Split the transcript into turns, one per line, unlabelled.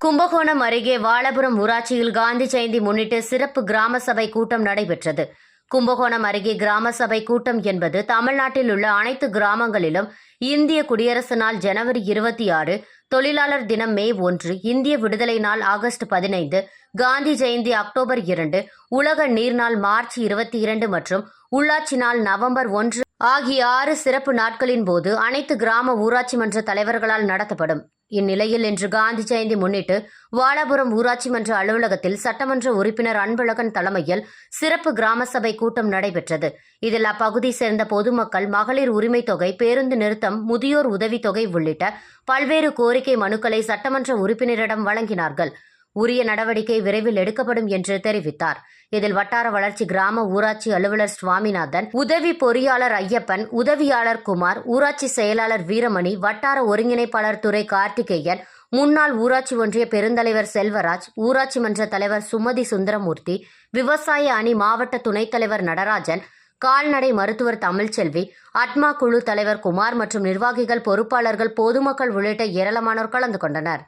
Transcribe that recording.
கும்பகோணம் அருகே வாழபுரம் ஊராட்சியில் காந்தி ஜெயந்தி முன்னிட்டு சிறப்பு கிராம சபை கூட்டம் நடைபெற்றது. கும்பகோணம் அருகே கிராம சபை கூட்டம் என்பது தமிழ்நாட்டில் உள்ள அனைத்து கிராமங்களிலும் இந்திய குடியரசு நாள் ஜனவரி இருபத்தி ஆறு தொழிலாளர் தினம் மே ஒன்று இந்திய விடுதலை நாள் ஆகஸ்ட் பதினைந்து காந்தி ஜெயந்தி அக்டோபர் இரண்டு உலக நீர்நாள் மார்ச் இருபத்தி இரண்டு மற்றும் உள்ளாட்சி நாள் நவம்பர் ஒன்று ஆகிய ஆறு சிறப்பு நாட்களின் போது அனைத்து கிராம ஊராட்சி மன்ற தலைவர்களால் நடத்தப்படும். இந்நிலையில் இன்று காந்தி ஜெயந்தி முன்னிட்டு வாழாபுரம் ஊராட்சி மன்ற அலுவலகத்தில் சட்டமன்ற உறுப்பினர் அன்பழகன் தலைமையில் சிறப்பு கிராம சபை கூட்டம் நடைபெற்றது. இதில் அப்பகுதி சேர்ந்த பொதுமக்கள் மகளிர் உரிமைத் தொகை பேருந்து நிறுத்தம் முதியோர் உதவித்தொகை உள்ளிட்ட பல்வேறு கோரிக்கை மனுக்களை சட்டமன்ற உறுப்பினரிடம் வழங்கினார்கள். உரிய நடவடிக்கை விரைவில் எடுக்கப்படும் என்று தெரிவித்தார். இதில் வட்டார வளர்ச்சி கிராம ஊராட்சி அலுவலர் சுவாமிநாதன் உதவி பொறியாளர் ஐயப்பன் உதவியாளர் குமார் ஊராட்சி செயலாளர் வீரமணி வட்டார ஒருங்கிணைப்பாளர் துறை கார்த்திகேயன் முன்னாள் ஊராட்சி ஒன்றிய பெருந்தலைவர் செல்வராஜ் ஊராட்சி மன்ற தலைவர் சுமதி சுந்தரமூர்த்தி விவசாய அணி மாவட்ட துணைத் தலைவர் நடராஜன் கால்நடை மருத்துவர் தமிழ்ச்செல்வி அட்மா குழு தலைவர் குமார் மற்றும் நிர்வாகிகள் பொறுப்பாளர்கள் பொதுமக்கள் உள்ளிட்ட ஏராளமானோர் கலந்து கொண்டனர்.